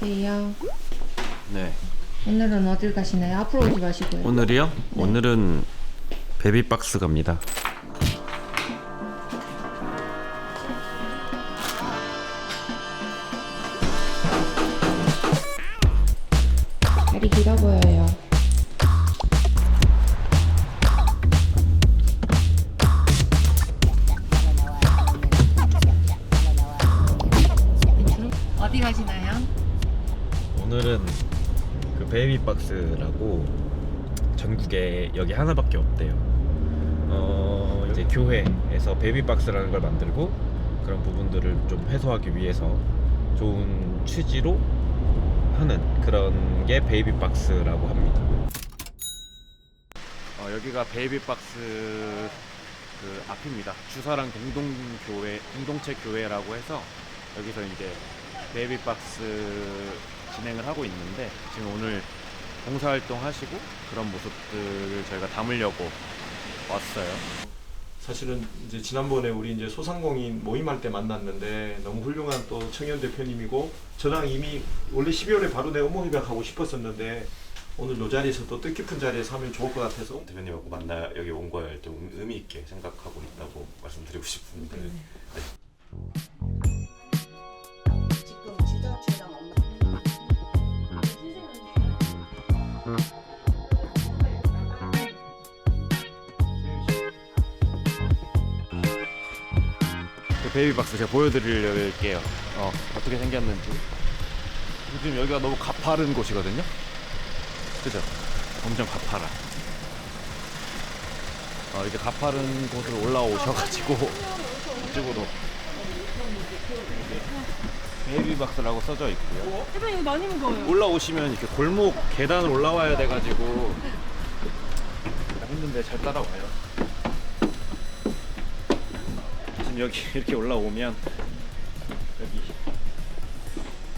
안녕하세요. 네. 오늘은 어딜 가시나요? 앞으로 오지 마시고요. 오늘이요? 오늘은 베비박스 갑니다. 다리 길어 보여요. 어디 가시나요? 오늘은 그 베이비박스라고 전국에 여기 하나밖에 없대요. 어, 이제 교회에서 베이비박스라는 걸 만들고 그런 부분들을 좀 해소하기 위해서 좋은 취지로 하는 그런 게 베이비박스라고 합니다. 어, 여기가 베이비박스 그 앞입니다. 주사랑 공동교회, 공동체 교회라고 해서 여기서 이제 베이비박스 진행을 하고 있는데 지금 오늘 봉사활동 하시고 그런 모습들을 저희가 담으려고 왔어요. 사실은 이제 지난번에 우리 이제 소상공인 모임할 때 만났는데 너무 훌륭한 또 청년 대표님이고 저랑 이미 원래 12월에 바로 내가 모임하고 싶었었는데 오늘 이 자리에서 또 뜻깊은 자리에서 하면 좋을 것 같아서 대표님하고 만나 여기 온 거에 좀 의미 있게 생각하고 있다고 말씀드리고 싶은데. 지금 베이비박스 제가 보여드릴게요. 어, 어떻게 생겼는지. 요즘 여기가 너무 가파른 곳이거든요. 그죠? 엄청 가파라. 어, 이제 가파른 곳으로 올라오셔가지고 이쪽으로 베이비박스라고 써져 있고요. 대표님 이거 많이 무거워요. 올라오시면 이렇게 골목 계단을 올라와야 돼가지고 힘든데 잘 따라와요. 지금 여기 이렇게 올라오면 여기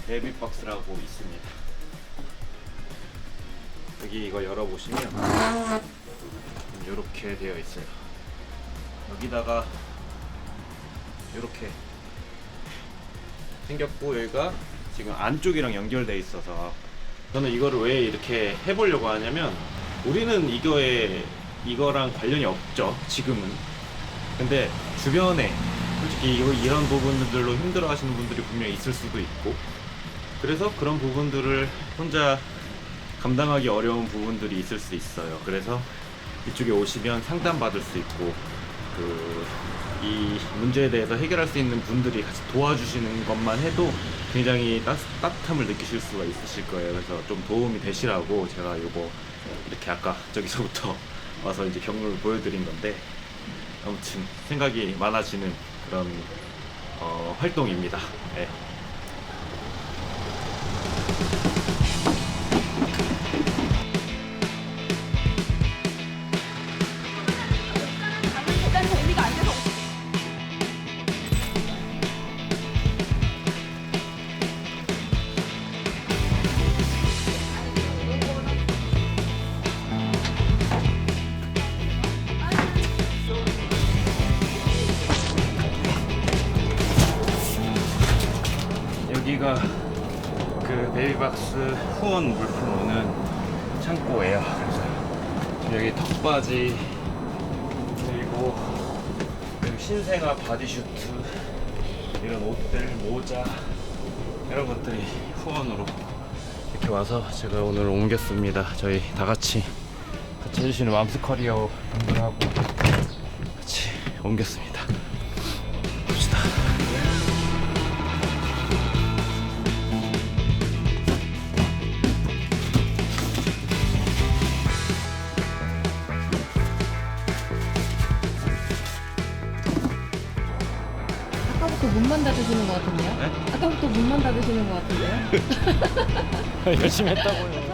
베이비박스라고 있습니다. 여기 이거 열어보시면 이렇게 되어 있어요. 여기다가 이렇게 생겼고 여기가 지금 안쪽이랑 연결돼 있어서 저는 이거를 왜 이렇게 해보려고 하냐면 우리는 이거에 이거랑 관련이 없죠 지금은 근데 주변에 솔직히 이런 부분들로 힘들어 하시는 분들이 분명히 있을 수도 있고. 그래서 그런 부분들을 혼자 감당하기 어려운 부분들이 있을 수 있어요. 그래서 이쪽에 오시면 상담 받을 수 있고 그 이 문제에 대해서 해결할 수 있는 분들이 같이 도와주시는 것만 해도 굉장히 따, 따뜻함을 느끼실 수가 있으실 거예요. 그래서 좀 도움이 되시라고 제가 요거 이렇게 아까 저기서부터 와서 이제 경로를 보여드린 건데 아무튼 생각이 많아지는 그런 어, 활동입니다. 네. 여기가 그 베이비박스 후원 물품 오는 창고예요. 그래서 여기 턱바지 그리고 여기 신생아 바디슈트 이런 옷들 모자 이런 것들이 후원으로 이렇게 와서 제가 오늘 옮겼습니다. 저희 다 같이 같이 해주시는 맘스 커리어 분들하고 같이 옮겼습니다. 문만 닫으시는 것 같은데요? 네? 아까부터 문만 닫으시는 것 같은데요? 열심히 했다고요.